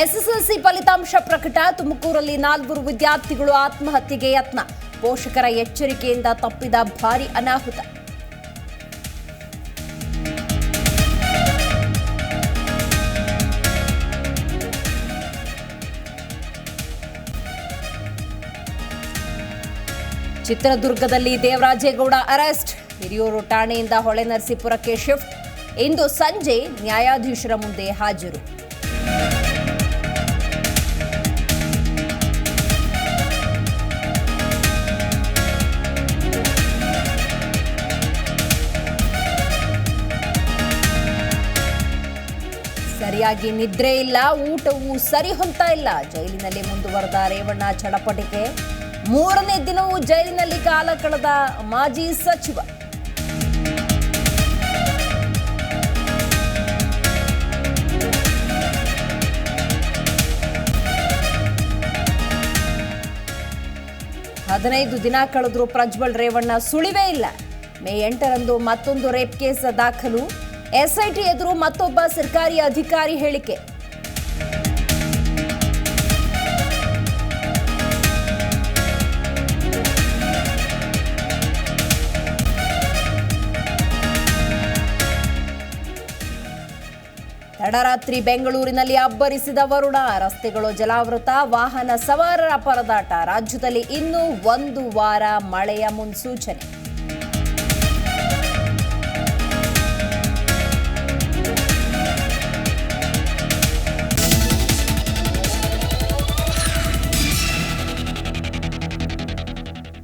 SSLC ಫಲಿತಾಂಶ ಪ್ರಕಟ. ತುಮಕೂರಲ್ಲಿ ನಾಲ್ವರು ವಿದ್ಯಾರ್ಥಿಗಳು ಆತ್ಮಹತ್ಯೆಗೆ ಯತ್ನ. ಪೋಷಕರ ಎಚ್ಚರಿಕೆಯಿಂದ ತಪ್ಪಿದ ಭಾರಿ ಅನಾಹುತ. ಚಿತ್ರದುರ್ಗದಲ್ಲಿ ದೇವರಾಜೇಗೌಡ ಅರೆಸ್ಟ್. ಹಿರಿಯೂರು ಠಾಣೆಯಿಂದ ಹೊಳೆನರಸೀಪುರಕ್ಕೆ ಶಿಫ್ಟ್. ಇಂದು ಸಂಜೆ ನ್ಯಾಯಾಧೀಶರ ಮುಂದೆ ಹಾಜರು. ಸರಿಯಾಗಿ ನಿದ್ರೆ ಇಲ್ಲ, ಊಟವು ಸರಿ ಹೊಂತಾ ಇಲ್ಲ. ಜೈಲಿನಲ್ಲಿ ಮುಂದುವರೆದ ರೇವಣ್ಣ ಚಡಪಟಿಕೆ. ಮೂರನೇ ದಿನವೂ ಜೈಲಿನಲ್ಲಿ ಕಾಲ ಕಳೆದ ಮಾಜಿ ಸಚಿವ. ಹದಿನೈದು ದಿನ ಕಳೆದರೂ ಪ್ರಜ್ವಲ್ ರೇವಣ್ಣ ಸುಳಿವೇ ಇಲ್ಲ. ಮೇ ಎಂಟರಂದು ಮತ್ತೊಂದು ರೇಪ್ ಕೇಸ್ ದಾಖಲು. ಎಸ್ಐಟಿ ಎದುರು ಮತ್ತೊಬ್ಬ ಸರ್ಕಾರಿ ಅಧಿಕಾರಿ ಹೇಳಿಕೆ. ತಡರಾತ್ರಿ ಬೆಂಗಳೂರಿನಲ್ಲಿ ಅಬ್ಬರಿಸಿದ ವರುಣ, ರಸ್ತೆಗಳು ಜಲಾವೃತ, ವಾಹನ ಸವಾರರ ಪರದಾಟ, ರಾಜ್ಯದಲ್ಲಿ ಇನ್ನೂ ಒಂದು ವಾರ ಮಳೆಯ ಮುನ್ಸೂಚನೆ.